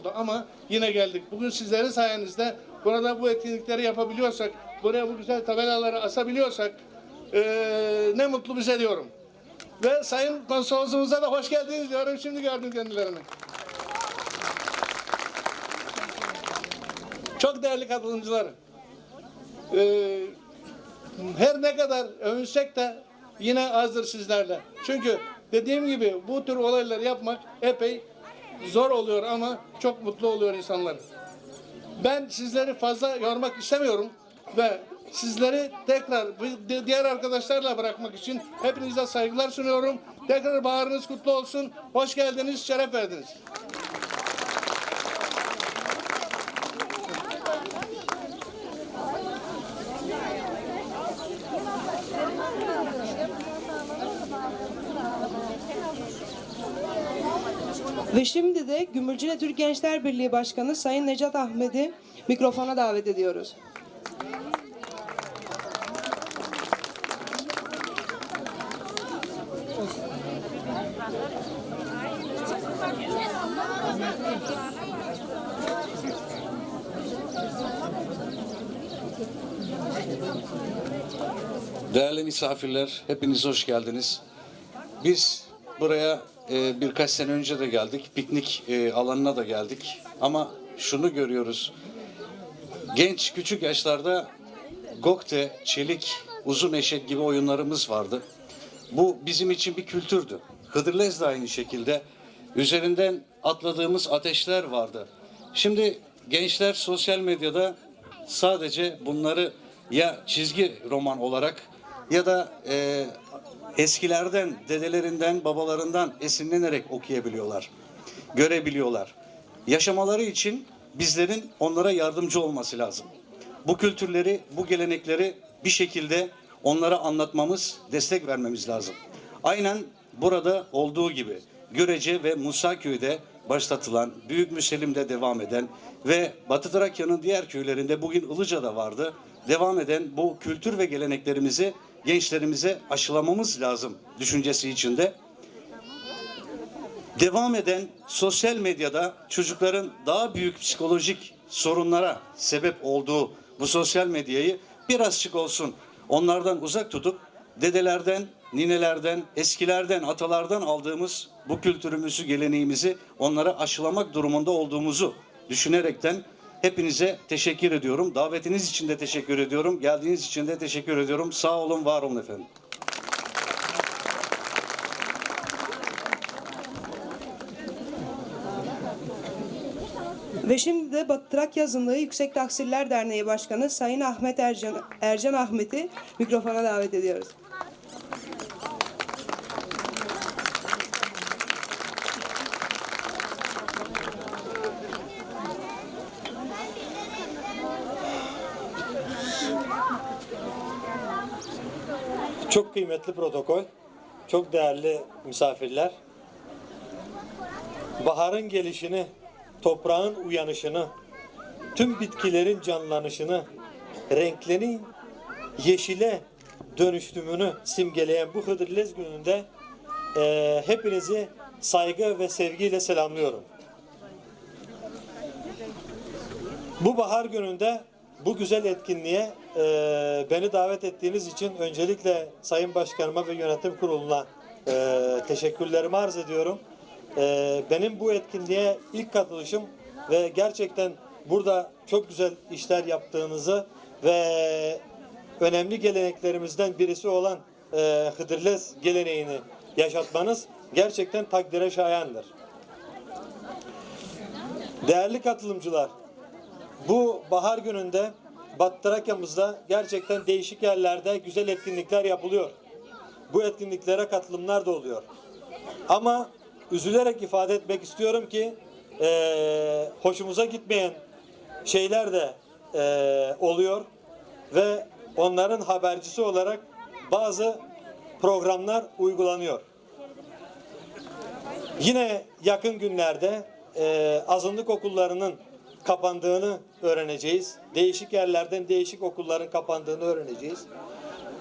oldu ama yine geldik. Bugün sizlerin sayenizde burada bu etkinlikleri yapabiliyorsak, buraya bu güzel tabelaları asabiliyorsak eee, ne mutlu bize diyorum. Ve Sayın Konsolosumuza da hoş geldiniz diyorum. Şimdi gördüm kendilerini. Çok değerli katılımcılar. Eee, her ne kadar övünsek de yine azdır sizlerle. Çünkü dediğim gibi bu tür olayları yapmak epey zor oluyor ama çok mutlu oluyor insanlar. Ben sizleri fazla yormak istemiyorum ve sizleri tekrar diğer arkadaşlarla bırakmak için hepinize saygılar sunuyorum. Tekrar baharınız kutlu olsun. Hoş geldiniz, şeref verdiniz. Şimdi de Gümülcine Türk Gençler Birliği Başkanı Sayın Necat Ahmet'i mikrofona davet ediyoruz. Değerli misafirler, hepiniz hoş geldiniz. Biz buraya e, birkaç sene önce de geldik, piknik e, alanına da geldik. Ama şunu görüyoruz, genç küçük yaşlarda gokte, çelik, uzun eşek gibi oyunlarımız vardı. Bu bizim için bir kültürdü. Hıdırlez de aynı şekilde. Üzerinden atladığımız ateşler vardı. Şimdi gençler sosyal medyada sadece bunları ya çizgi roman olarak ya da e, eskilerden, dedelerinden, babalarından esinlenerek okuyabiliyorlar, görebiliyorlar. Yaşamaları için bizlerin onlara yardımcı olması lazım. Bu kültürleri, bu gelenekleri bir şekilde onlara anlatmamız, destek vermemiz lazım. Aynen burada olduğu gibi Görece ve Musaköy'de başlatılan, Büyük Müselim'de devam eden ve Batı Trakya'nın diğer köylerinde bugün Ilıca'da vardı. Devam eden bu kültür ve geleneklerimizi gençlerimize aşılamamız lazım düşüncesi içinde. Devam eden sosyal medyada çocukların daha büyük psikolojik sorunlara sebep olduğu bu sosyal medyayı birazcık olsun onlardan uzak tutup dedelerden, ninelerden, eskilerden, atalardan aldığımız bu kültürümüzü, geleneğimizi onlara aşılamak durumunda olduğumuzu düşünerekten hepinize teşekkür ediyorum. Davetiniz için de teşekkür ediyorum. Geldiğiniz için de teşekkür ediyorum. Sağ olun, var olun efendim. Ve şimdi de Trakya Zındığı Yüksek Tahsiller Derneği Başkanı Sayın Ahmet Ercan, Ercan Ahmet'i mikrofona davet ediyoruz. Kıymetli protokol, çok değerli misafirler. Baharın gelişini, toprağın uyanışını, tüm bitkilerin canlanışını, renklerin yeşile dönüştümünü simgeleyen bu Hıdrellez gününde eee, hepinizi saygı ve sevgiyle selamlıyorum. Bu bahar gününde bu güzel etkinliğe e, beni davet ettiğiniz için öncelikle Sayın Başkanıma ve Yönetim Kurulu'na e, teşekkürlerimi arz ediyorum. E, benim bu etkinliğe ilk katılışım ve gerçekten burada çok güzel işler yaptığınızı ve önemli geleneklerimizden birisi olan e, Hıdırlez geleneğini yaşatmanız gerçekten takdire şayandır. Değerli katılımcılar, bu bahar gününde Batı Trakya'mızda gerçekten değişik yerlerde güzel etkinlikler yapılıyor. Bu etkinliklere katılımlar da oluyor. Ama üzülerek ifade etmek istiyorum ki eee, hoşumuza gitmeyen şeyler de eee, oluyor ve onların habercisi olarak bazı programlar uygulanıyor. Yine yakın günlerde e, azınlık okullarının kapandığını öğreneceğiz. Değişik yerlerden değişik okulların kapandığını öğreneceğiz.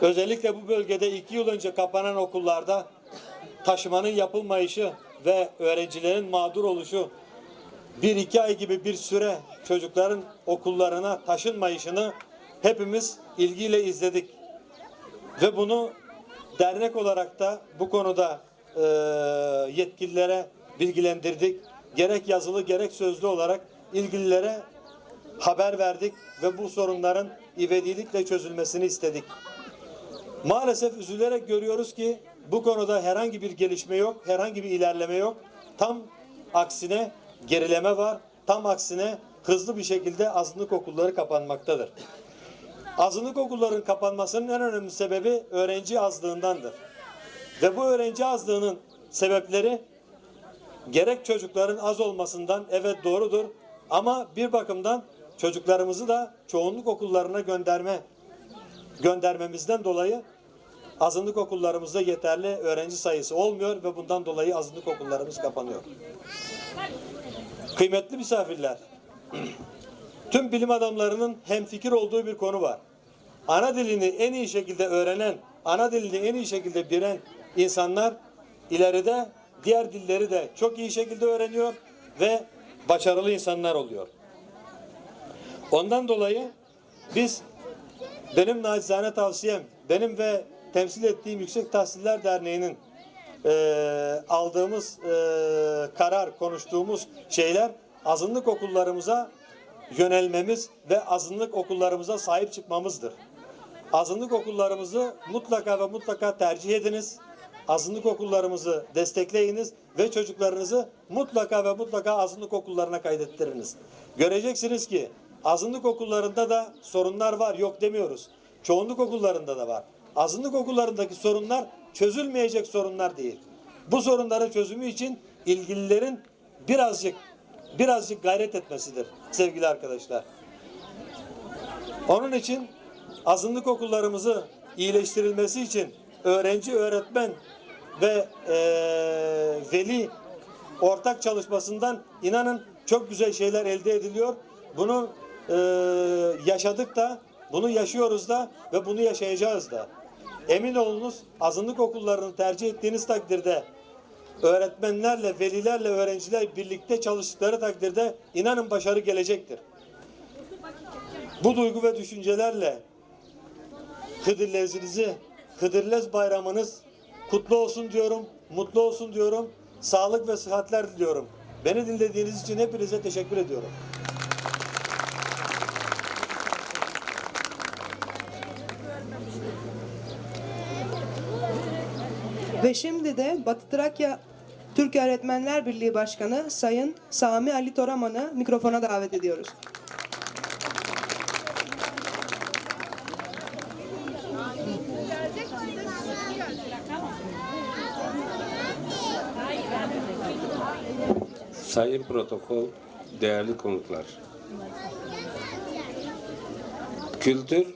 Özellikle bu bölgede iki yıl önce kapanan okullarda taşımanın yapılmayışı ve öğrencilerin mağdur oluşu bir iki ay gibi bir süre çocukların okullarına taşınmayışını hepimiz ilgiyle izledik. Ve bunu dernek olarak da bu konuda e, yetkililere bilgilendirdik. Gerek yazılı gerek sözlü olarak ilgililere haber verdik ve bu sorunların ivedilikle çözülmesini istedik. Maalesef üzülerek görüyoruz ki bu konuda herhangi bir gelişme yok, herhangi bir ilerleme yok. Tam aksine gerileme var, tam aksine hızlı bir şekilde azınlık okulları kapanmaktadır. Azınlık okulların kapanmasının en önemli sebebi öğrenci azlığındandır. Ve bu öğrenci azlığının sebepleri gerek çocukların az olmasından evet doğrudur ama bir bakımdan çocuklarımızı da çoğunluk okullarına gönderme göndermemizden dolayı azınlık okullarımızda yeterli öğrenci sayısı olmuyor ve bundan dolayı azınlık okullarımız kapanıyor. Kıymetli misafirler, tüm bilim adamlarının hemfikir olduğu bir konu var. Ana dilini en iyi şekilde öğrenen, ana dilini en iyi şekilde bilen insanlar ileride diğer dilleri de çok iyi şekilde öğreniyor ve başarılı insanlar oluyor. Ondan dolayı biz benim nacizane tavsiyem, benim ve temsil ettiğim Yüksek Tahsiller Derneği'nin eee, aldığımız eee, karar, konuştuğumuz şeyler azınlık okullarımıza yönelmemiz ve azınlık okullarımıza sahip çıkmamızdır. Azınlık okullarımızı mutlaka ve mutlaka tercih ediniz. Azınlık okullarımızı destekleyiniz ve çocuklarınızı mutlaka ve mutlaka azınlık okullarına kaydettiriniz. Göreceksiniz ki azınlık okullarında da sorunlar var, yok demiyoruz. Çoğunluk okullarında da var. Azınlık okullarındaki sorunlar çözülmeyecek sorunlar değil. Bu sorunların çözümü için ilgililerin birazcık birazcık gayret etmesidir sevgili arkadaşlar. Onun için azınlık okullarımızı iyileştirilmesi için öğrenci, öğretmen ve eee, veli ortak çalışmasından inanın çok güzel şeyler elde ediliyor. Bunu eee, yaşadık da, bunu yaşıyoruz da ve bunu yaşayacağız da. Emin olunuz azınlık okullarını tercih ettiğiniz takdirde öğretmenlerle, velilerle, öğrenciler birlikte çalıştıkları takdirde inanın başarı gelecektir. Bu duygu ve düşüncelerle Hıdırlezinizi, Hıdırlez bayramınız kutlu olsun diyorum, mutlu olsun diyorum, sağlık ve sıhhatler diliyorum. Beni dinlediğiniz için hepinize teşekkür ediyorum. Ve şimdi de Batı Trakya Türk Öğretmenler Birliği Başkanı Sayın Sami Ali Toraman'ı mikrofona davet ediyoruz. Sayın protokol, değerli konuklar. Kültür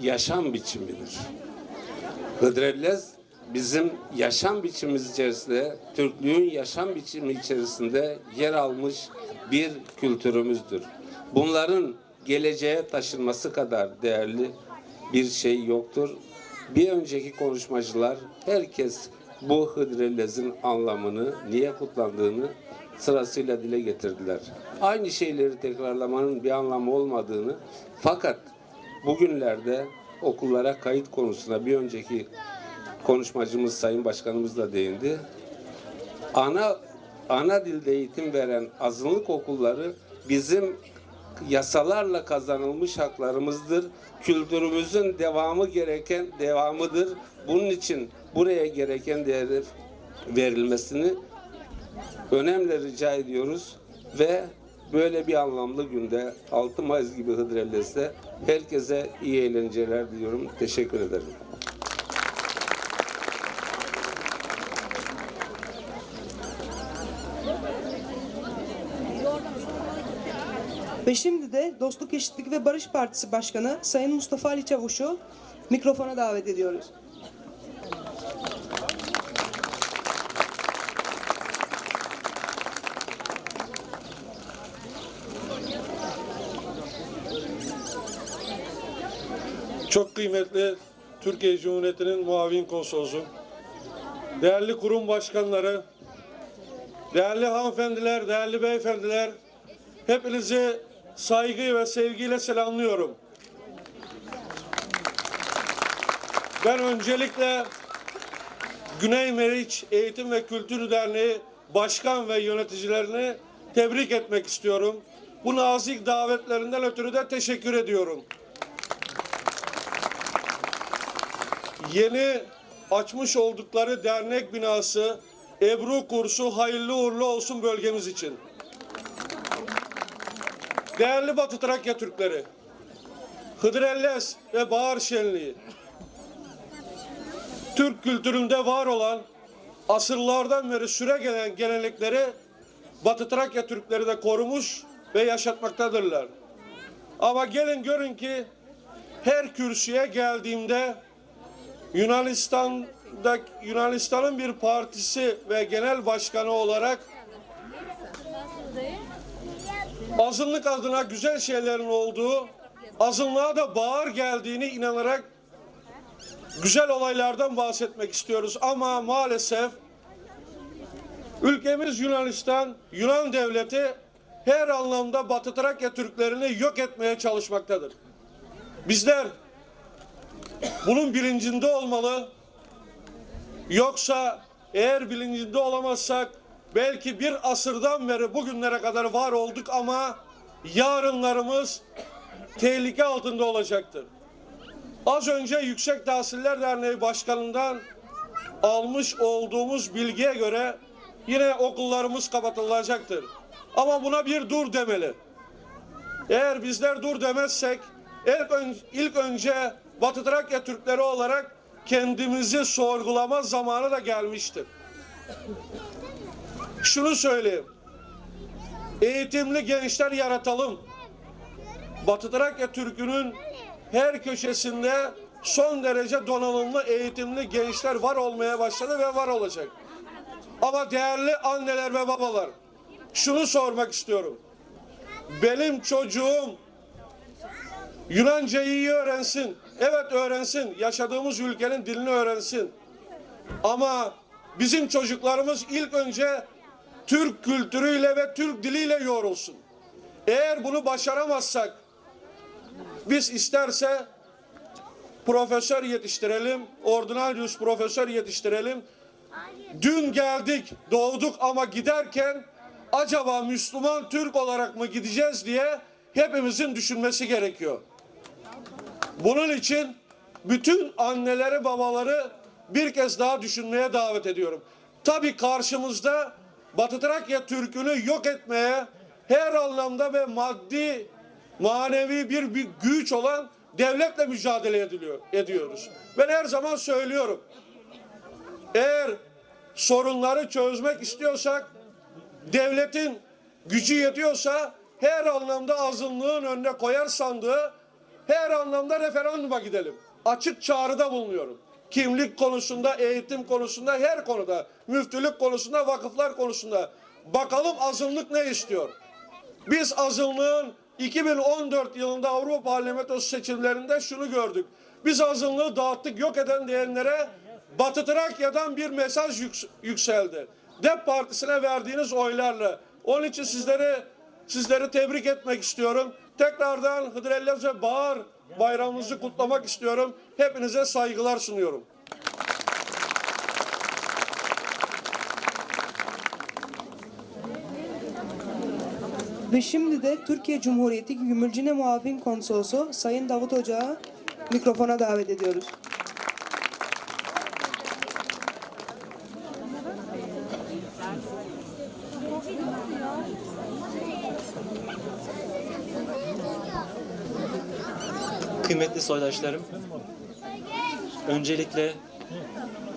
yaşam biçimidir. Hıdrellez bizim yaşam biçimimiz içerisinde, Türklüğün yaşam biçimi içerisinde yer almış bir kültürümüzdür. Bunların geleceğe taşınması kadar değerli bir şey yoktur. Bir önceki konuşmacılar herkes bu Hıdrellez'in anlamını, niye kutlandığını sırasıyla dile getirdiler. Aynı şeyleri tekrarlamanın bir anlamı olmadığını fakat bugünlerde okullara kayıt konusuna bir önceki konuşmacımız Sayın Başkanımız da değindi. Ana ana dilde eğitim veren azınlık okulları bizim yasalarla kazanılmış haklarımızdır. Kültürümüzün devamı gereken devamıdır. Bunun için buraya gereken değeri verilmesini önemli rica ediyoruz ve böyle bir anlamlı günde 6 Mayıs gibi Hıdrellez'de herkese iyi eğlenceler diliyorum. Teşekkür ederim. Ve şimdi de Dostluk, Eşitlik ve Barış Partisi Başkanı Sayın Mustafa Ali Çavuş'u mikrofona davet ediyoruz. Çok kıymetli Türkiye Cumhuriyeti'nin muavin konsolosu, değerli kurum başkanları, değerli hanımefendiler, değerli beyefendiler, hepinizi saygı ve sevgiyle selamlıyorum. Ben öncelikle Güney Meriç Eğitim ve Kültür Derneği başkan ve yöneticilerini tebrik etmek istiyorum. Bu nazik davetlerinden ötürü de teşekkür ediyorum. Yeni açmış oldukları dernek binası Ebru kursu hayırlı uğurlu olsun bölgemiz için. Değerli Batı Trakya Türkleri, Hıdrellez ve Bahar Şenliği, Türk kültüründe var olan asırlardan beri süre gelen gelenekleri Batı Trakya Türkleri de korumuş ve yaşatmaktadırlar. Ama gelin görün ki her kürsüye geldiğimde Yunanistan'da Yunanistan'ın bir partisi ve genel başkanı olarak azınlık adına güzel şeylerin olduğu, azınlığa da bağır geldiğini inanarak güzel olaylardan bahsetmek istiyoruz ama maalesef ülkemiz Yunanistan, Yunan devleti her anlamda Batı Trakya Türklerini yok etmeye çalışmaktadır. Bizler bunun bilincinde olmalı. Yoksa eğer bilincinde olamazsak belki bir asırdan beri bugünlere kadar var olduk ama yarınlarımız tehlike altında olacaktır. Az önce Yüksek Tahsiller Derneği Başkanı'ndan almış olduğumuz bilgiye göre yine okullarımız kapatılacaktır. Ama buna bir dur demeli. Eğer bizler dur demezsek ilk, ön- ilk önce Batı Trakya Türkleri olarak kendimizi sorgulama zamanı da gelmiştir. Şunu söyleyeyim. Eğitimli gençler yaratalım. Batı Trakya Türk'ünün her köşesinde son derece donanımlı eğitimli gençler var olmaya başladı ve var olacak. Ama değerli anneler ve babalar şunu sormak istiyorum. Benim çocuğum Yunancayı iyi öğrensin. Evet öğrensin. Yaşadığımız ülkenin dilini öğrensin. Ama bizim çocuklarımız ilk önce Türk kültürüyle ve Türk diliyle yoğrulsun. Eğer bunu başaramazsak biz isterse profesör yetiştirelim, ordinarius profesör yetiştirelim. Dün geldik, doğduk ama giderken acaba Müslüman Türk olarak mı gideceğiz diye hepimizin düşünmesi gerekiyor. Bunun için bütün anneleri babaları bir kez daha düşünmeye davet ediyorum. Tabii karşımızda Batı Trakya Türk'ünü yok etmeye her anlamda ve maddi manevi bir, bir güç olan devletle mücadele ediliyor, ediyoruz. Ben her zaman söylüyorum. Eğer sorunları çözmek istiyorsak devletin gücü yetiyorsa her anlamda azınlığın önüne koyar sandığı her anlamda referanduma gidelim. Açık çağrıda bulunuyorum. Kimlik konusunda, eğitim konusunda, her konuda, müftülük konusunda, vakıflar konusunda. Bakalım azınlık ne istiyor? Biz azınlığın 2014 yılında Avrupa Parlamentosu seçimlerinde şunu gördük. Biz azınlığı dağıttık, yok eden diyenlere Batı Trakya'dan bir mesaj yüks- yükseldi. DEP Partisi'ne verdiğiniz oylarla. Onun için sizleri sizleri tebrik etmek istiyorum. Tekrardan Hıdrellez ve Bahar bayramımızı kutlamak istiyorum. Hepinize saygılar sunuyorum. Ve şimdi de Türkiye Cumhuriyeti Gümülcine Muavin Konsolosu Sayın Davut Ocağı mikrofona davet ediyoruz. Kıymetli soydaşlarım, öncelikle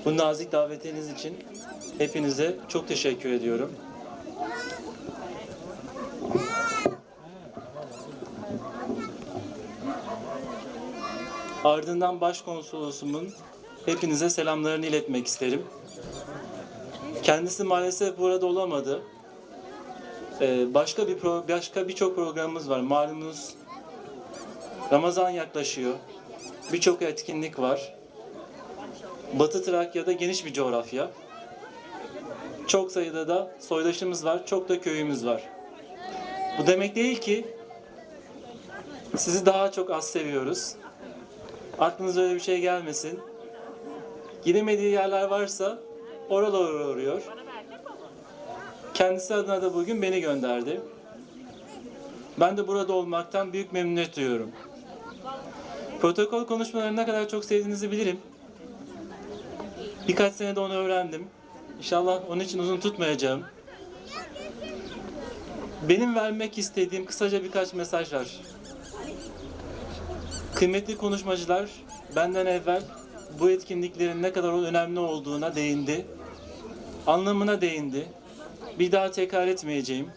bu nazik davetiniz için hepinize çok teşekkür ediyorum. Ardından başkonsolosumun hepinize selamlarını iletmek isterim. Kendisi maalesef burada olamadı. Ee, başka bir pro- başka birçok programımız var. Malumunuz Ramazan yaklaşıyor. Birçok etkinlik var. Batı Trakya'da geniş bir coğrafya. Çok sayıda da soydaşımız var, çok da köyümüz var. Bu demek değil ki sizi daha çok az seviyoruz. Aklınıza öyle bir şey gelmesin. Gidemediği yerler varsa oralara uğruyor. Kendisi adına da bugün beni gönderdi. Ben de burada olmaktan büyük memnuniyet duyuyorum. Protokol konuşmalarını ne kadar çok sevdiğinizi bilirim. Birkaç senede onu öğrendim. İnşallah onun için uzun tutmayacağım. Benim vermek istediğim kısaca birkaç mesaj var. Kıymetli konuşmacılar benden evvel bu etkinliklerin ne kadar önemli olduğuna değindi. Anlamına değindi. Bir daha tekrar etmeyeceğim.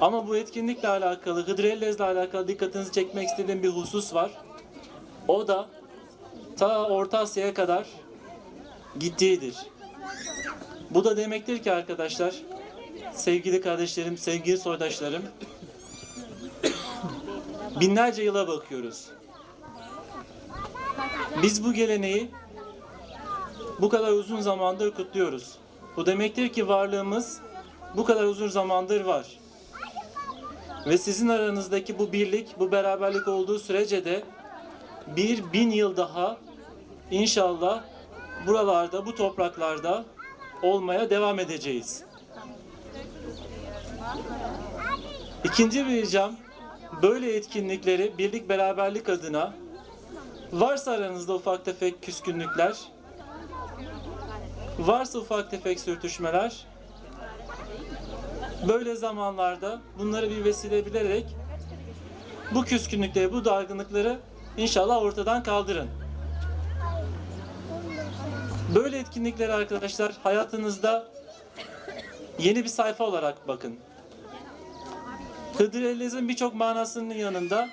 Ama bu etkinlikle alakalı, Hıdrellez'le alakalı dikkatinizi çekmek istediğim bir husus var. O da ta Orta Asya'ya kadar gittiğidir. Bu da demektir ki arkadaşlar, sevgili kardeşlerim, sevgili soydaşlarım, binlerce yıla bakıyoruz. Biz bu geleneği bu kadar uzun zamandır kutluyoruz. Bu demektir ki varlığımız bu kadar uzun zamandır var. Ve sizin aranızdaki bu birlik, bu beraberlik olduğu sürece de bir bin yıl daha inşallah buralarda, bu topraklarda olmaya devam edeceğiz. İkinci bir ricam, böyle etkinlikleri birlik beraberlik adına varsa aranızda ufak tefek küskünlükler, varsa ufak tefek sürtüşmeler, böyle zamanlarda bunları bir vesile bilerek bu küskünlükleri, bu dargınlıkları inşallah ortadan kaldırın. Böyle etkinlikleri arkadaşlar hayatınızda yeni bir sayfa olarak bakın. Hıdrellez'in birçok manasının yanında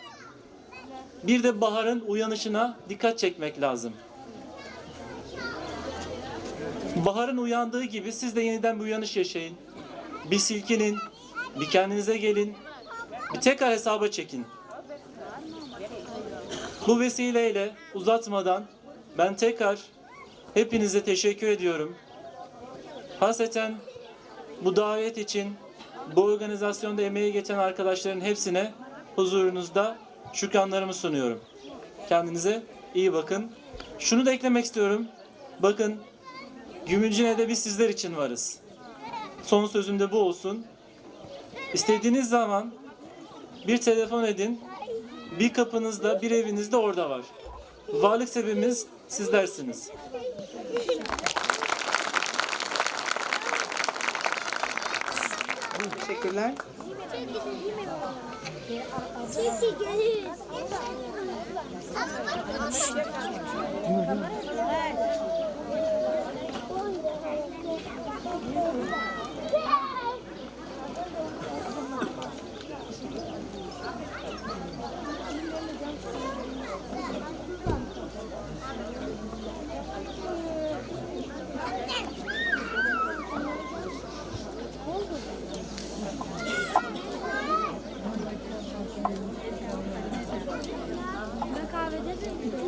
bir de baharın uyanışına dikkat çekmek lazım. Baharın uyandığı gibi siz de yeniden bir uyanış yaşayın. Bir silkinin, bir kendinize gelin, bir tekrar hesaba çekin. Bu vesileyle uzatmadan ben tekrar hepinize teşekkür ediyorum. Haseten bu davet için bu organizasyonda emeği geçen arkadaşların hepsine huzurunuzda şükranlarımı sunuyorum. Kendinize iyi bakın. Şunu da eklemek istiyorum. Bakın Gümülcine'de biz sizler için varız. Son sözüm de bu olsun. İstediğiniz zaman bir telefon edin. Bir kapınızda, bir evinizde orada var. Varlık sebebimiz sizlersiniz. Teşekkürler. Çekil. Kahvede de mi?